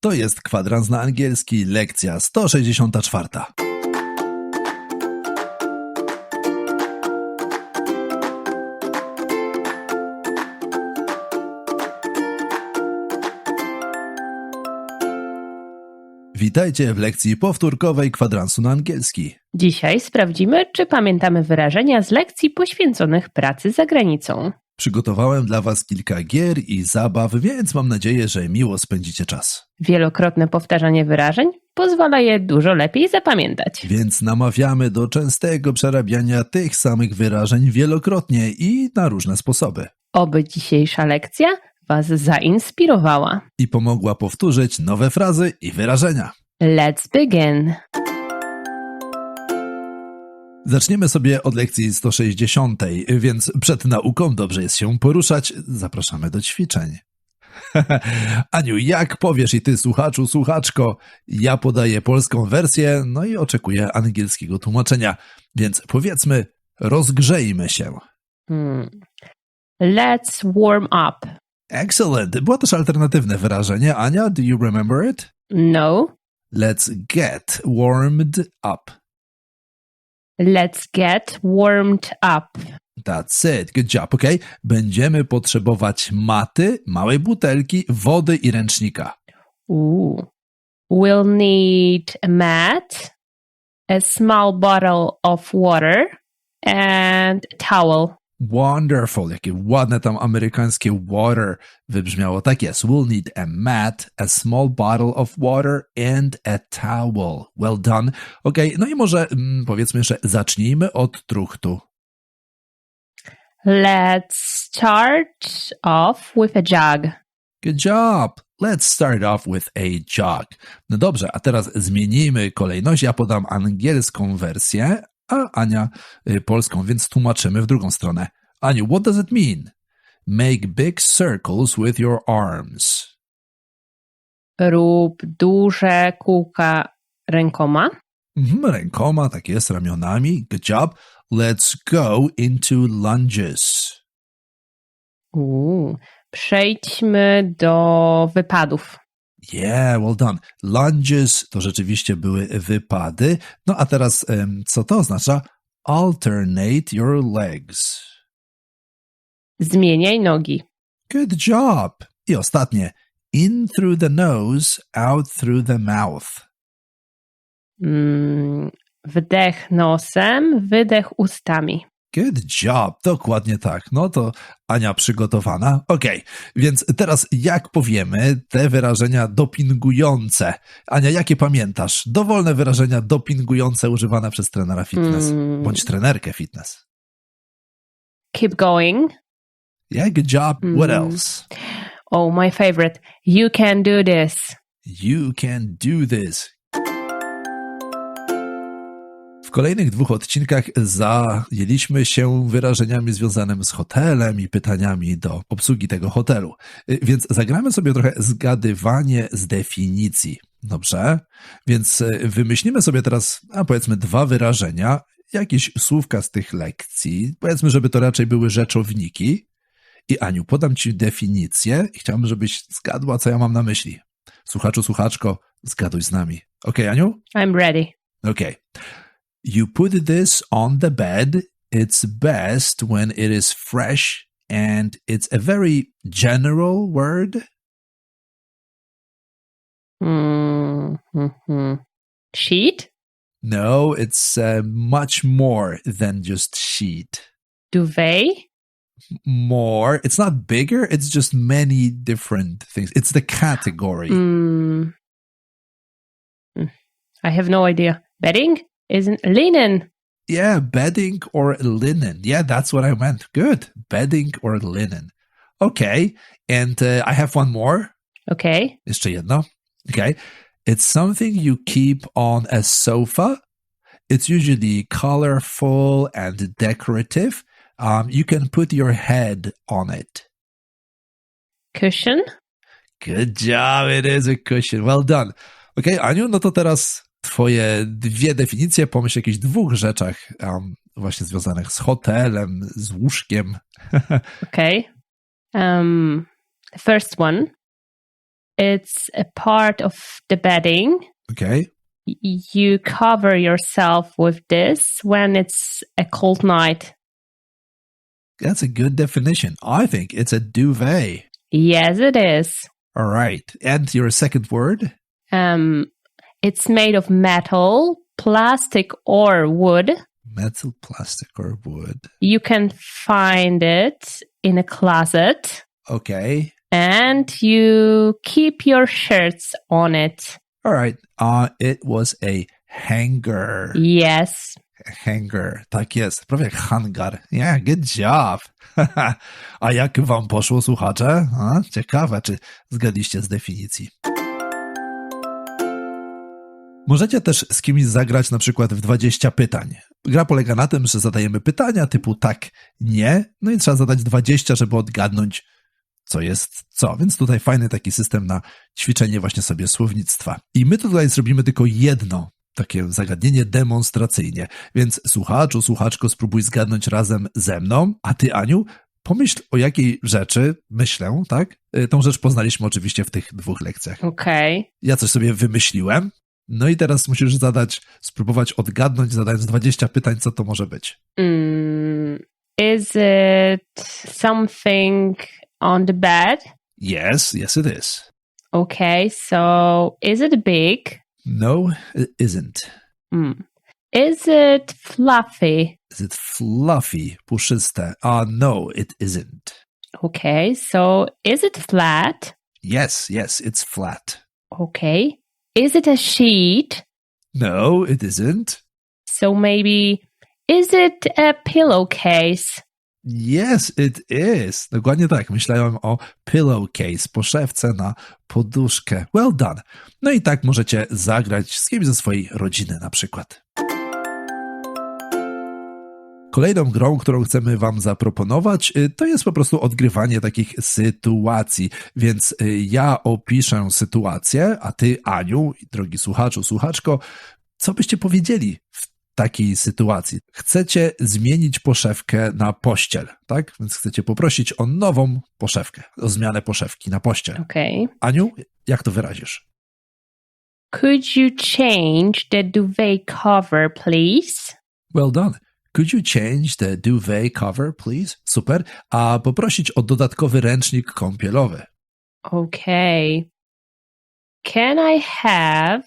To jest kwadrans na angielski, lekcja 164. Witajcie w lekcji powtórkowej kwadransu na angielski. Dzisiaj sprawdzimy, czy pamiętamy wyrażenia z lekcji poświęconych pracy za granicą. Przygotowałem dla Was kilka gier i zabaw, więc mam nadzieję, że miło spędzicie czas. Wielokrotne powtarzanie wyrażeń pozwala je dużo lepiej zapamiętać. Więc namawiamy do częstego przerabiania tych samych wyrażeń wielokrotnie i na różne sposoby. Oby dzisiejsza lekcja Was zainspirowała. I pomogła powtórzyć nowe frazy i wyrażenia. Let's begin. Zaczniemy sobie od lekcji 160, więc przed nauką dobrze jest się poruszać. Zapraszamy do ćwiczeń. Aniu, jak powiesz i ty, słuchaczu, słuchaczko, ja podaję polską wersję, no i oczekuję angielskiego tłumaczenia. Więc powiedzmy, rozgrzejmy się. Hmm. Let's warm up. Excellent. Było też alternatywne wyrażenie. Ania, do you remember it? No. Let's get warmed up. Let's get warmed up. That's it. Good job. Ok. Będziemy potrzebować maty, małej butelki, wody i ręcznika. Ooh. We'll need a mat, a small bottle of water, and a towel. Wonderful. Jakie ładne tam amerykańskie water wybrzmiało. Tak jest. We'll need a mat, a small bottle of water and a towel. Well done. Ok. No i może mm, powiedzmy jeszcze zacznijmy od truchtu. Let's start off with a jug. Good job. Let's start off with a jog. No dobrze, a teraz zmienimy kolejność. Ja podam angielską wersję, a Ania y, polską, więc tłumaczymy w drugą stronę. Aniu, what does it mean? Make big circles with your arms. Rób duże kółka rękoma. Mhm, rękoma, tak jest, ramionami. Good job. Let's go into lunges. Uuu. Przejdźmy do wypadów. Yeah, well done. Lunges to rzeczywiście były wypady. No a teraz, co to oznacza? Alternate your legs. Zmieniaj nogi. Good job. I ostatnie. In through the nose, out through the mouth. Mm, wdech nosem, wydech ustami. Good job. Dokładnie tak. No to Ania przygotowana. Okej, więc teraz jak powiemy te wyrażenia dopingujące? Ania, jakie pamiętasz? Dowolne wyrażenia dopingujące używane przez trenera fitness Mm. bądź trenerkę fitness. Keep going. Yeah, good job. What Mm. else? Oh, my favorite. You can do this. You can do this. W kolejnych dwóch odcinkach zajęliśmy się wyrażeniami związanymi z hotelem i pytaniami do obsługi tego hotelu. Więc zagramy sobie trochę zgadywanie z definicji. Dobrze? Więc wymyślimy sobie teraz, a powiedzmy, dwa wyrażenia, jakieś słówka z tych lekcji. Powiedzmy, żeby to raczej były rzeczowniki. I Aniu, podam ci definicję i chciałbym, żebyś zgadła, co ja mam na myśli. Słuchaczu, słuchaczko, zgaduj z nami. Ok, Aniu? I'm ready. Okay. You put this on the bed. It's best when it is fresh and it's a very general word. Mm-hmm. Sheet? No, it's uh, much more than just sheet. Duvet? More. It's not bigger, it's just many different things. It's the category. Mm. I have no idea. Bedding? Isn't linen? Yeah, bedding or linen. Yeah, that's what I meant. Good. Bedding or linen. Okay. And uh, I have one more. Okay. Jeszcze jedno. Okay. It's something you keep on a sofa. It's usually colorful and decorative. Um, you can put your head on it. Cushion? Good job. It is a cushion. Well done. Okay, Aniu, no to teraz twoje dwie definicje. Pomyśl o jakichś dwóch rzeczach um, właśnie związanych z hotelem, z łóżkiem. Okay. Um, first one it's a part of the bedding. Okay. You cover yourself with this when it's a cold night. That's a good definition. I think it's a duvet. Yes, it is. All right. And your second word? Um, it's made of metal, plastic, or wood. Metal, plastic, or wood. You can find it in a closet Okay. and you keep your shirts on it. All right. Uh, it was a hanger. Yes. Hanger. Tak jest. Prawie jak hangar. Yeah, good job. A jak wam poszło, słuchacze? A, ciekawe, czy zgadliście z definicji. Możecie też z kimś zagrać na przykład w 20 pytań. Gra polega na tym, że zadajemy pytania typu tak, nie, no i trzeba zadać 20, żeby odgadnąć, co jest co. Więc tutaj fajny taki system na ćwiczenie właśnie sobie słownictwa. I my tutaj zrobimy tylko jedno takie zagadnienie demonstracyjnie. Więc słuchaczu, słuchaczko, spróbuj zgadnąć razem ze mną, a ty, Aniu, pomyśl o jakiej rzeczy myślę, tak? Y, Tą rzecz poznaliśmy oczywiście w tych dwóch lekcjach. Okay. Ja coś sobie wymyśliłem. No i teraz musisz zadać, spróbować odgadnąć, zadając 20 pytań, co to może być. Mm, is it something on the bed? Yes, yes it is. Okay, so is it big? No, it isn't. Mm. Is it fluffy? Is it fluffy, puszyste? Ah, no, it isn't. Okay, so is it flat? Yes, yes, it's flat. Okay. Is it a sheet? No, it isn't. So maybe is it a pillowcase? Yes, it is. Dokładnie tak. Myślałem o pillowcase, poszewce na poduszkę. Well done. No i tak możecie zagrać z kimś ze swojej rodziny na przykład. Kolejną grą, którą chcemy Wam zaproponować, y, to jest po prostu odgrywanie takich sytuacji. Więc y, ja opiszę sytuację, a Ty, Aniu, drogi słuchaczu, słuchaczko, co byście powiedzieli w takiej sytuacji? Chcecie zmienić poszewkę na pościel, tak? Więc chcecie poprosić o nową poszewkę, o zmianę poszewki na pościel. Okay. Aniu, jak to wyrazisz? Could you change the duvet cover, please? Well done. Could you change the duvet cover, please? Super. A poprosić o dodatkowy ręcznik kąpielowy. Okay. Can I have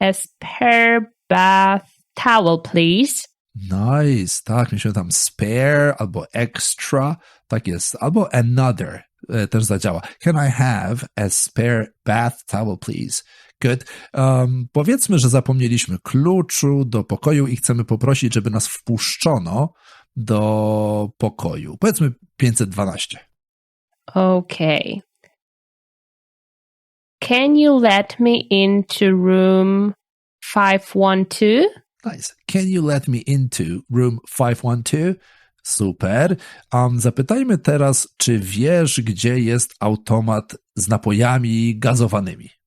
a spare bath towel, please? Nice, tak, myślę tam spare albo extra, tak jest, albo another e, też zadziała. Can I have a spare bath towel, please? Good. Um, powiedzmy, że zapomnieliśmy kluczu do pokoju i chcemy poprosić, żeby nas wpuszczono do pokoju. Powiedzmy 512. Okay. Can you let me into room 512? Nice. Can you let me into room 512? Super. Um, zapytajmy teraz, czy wiesz, gdzie jest automat z napojami gazowanymi?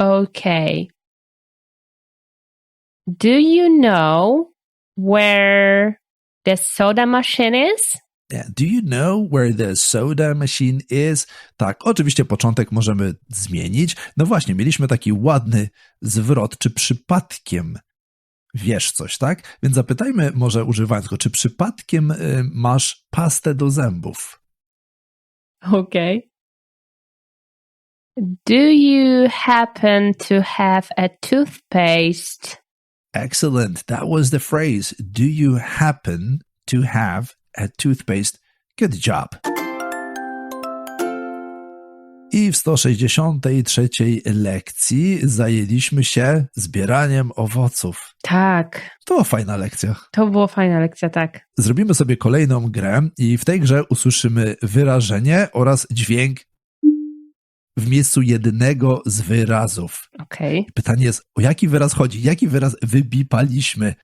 Okay. Do you know where the soda machine is? Yeah. Do you know where the soda machine is? Tak, oczywiście początek możemy zmienić. No właśnie, mieliśmy taki ładny zwrot, czy przypadkiem wiesz coś, tak? Więc zapytajmy może używając go, czy przypadkiem y, masz pastę do zębów? Okay. Do you happen to have a toothpaste? Excellent. That was the phrase. Do you happen to have a toothpaste? Good job. I w 163 lekcji zajęliśmy się zbieraniem owoców. Tak, To była fajna lekcja. to była fajna lekcja, tak. Zrobimy sobie kolejną grę i w tej grze usłyszymy wyrażenie oraz dźwięk w miejscu jednego z wyrazów. Okay. Pytanie jest, o jaki wyraz chodzi? Jaki wyraz wybipaliśmy?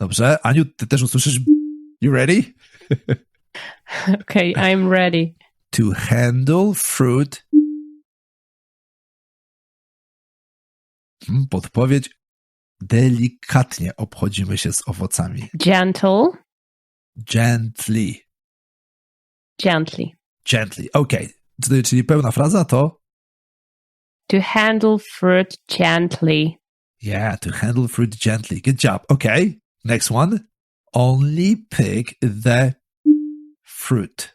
Dobrze, Aniu, ty też usłyszysz. You ready? Okay, I'm ready. To handle fruit. Hmm, Podpowiedź. Delikatnie obchodzimy się z owocami. Gentle, Gently. gently. Gently. Okej. Czyli- Czyli pełna fraza to To handle fruit gently. Yeah, to handle fruit gently. Good job. Okay, next one. Only pick the fruit.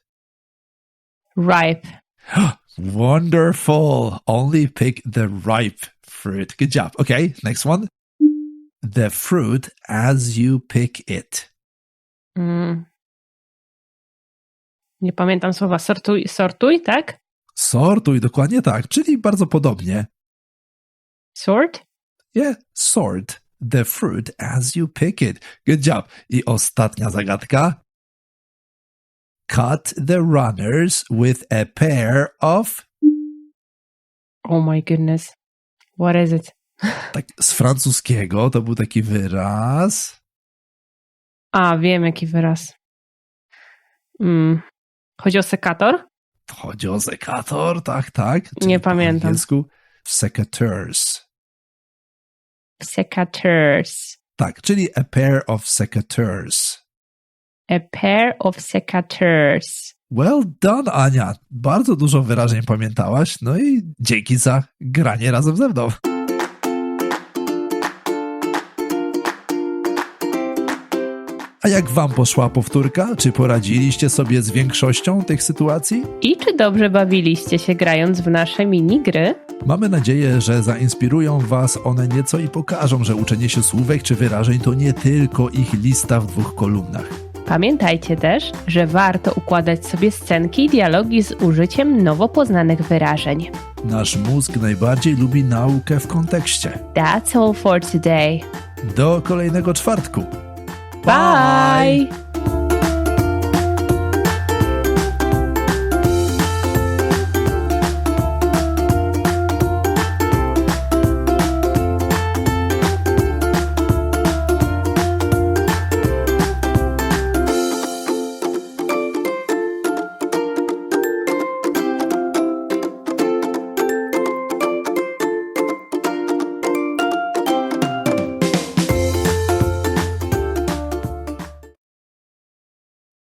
Ripe. Wonderful. Only pick the ripe fruit. Good job. Okay, next one. The fruit as you pick it. Mm. Nie pamiętam słowa. Sortuj, sortuj, tak? Sortuj, dokładnie tak, czyli bardzo podobnie. Sort? Yeah, sort the fruit as you pick it. Good job. I ostatnia zagadka. Cut the runners with a pair of. Oh my goodness. What is it? Tak, z francuskiego to był taki wyraz. A, wiem jaki wyraz. Mm. Chodzi o sekator? Chodzi o sekator, tak, tak. Czyli Nie po pamiętam. angielsku secateurs. Secateurs. Tak, czyli a pair of secateurs. A pair of secateurs. Well done, Ania. Bardzo dużo wyrażeń pamiętałaś, no i dzięki za granie razem ze mną. A jak wam poszła powtórka? Czy poradziliście sobie z większością tych sytuacji? I czy dobrze bawiliście się grając w nasze minigry? Mamy nadzieję, że zainspirują Was one nieco i pokażą, że uczenie się słówek czy wyrażeń to nie tylko ich lista w dwóch kolumnach. Pamiętajcie też, że warto układać sobie scenki i dialogi z użyciem nowo poznanych wyrażeń. Nasz mózg najbardziej lubi naukę w kontekście. That's all for today. Do kolejnego czwartku. Bye. Bye.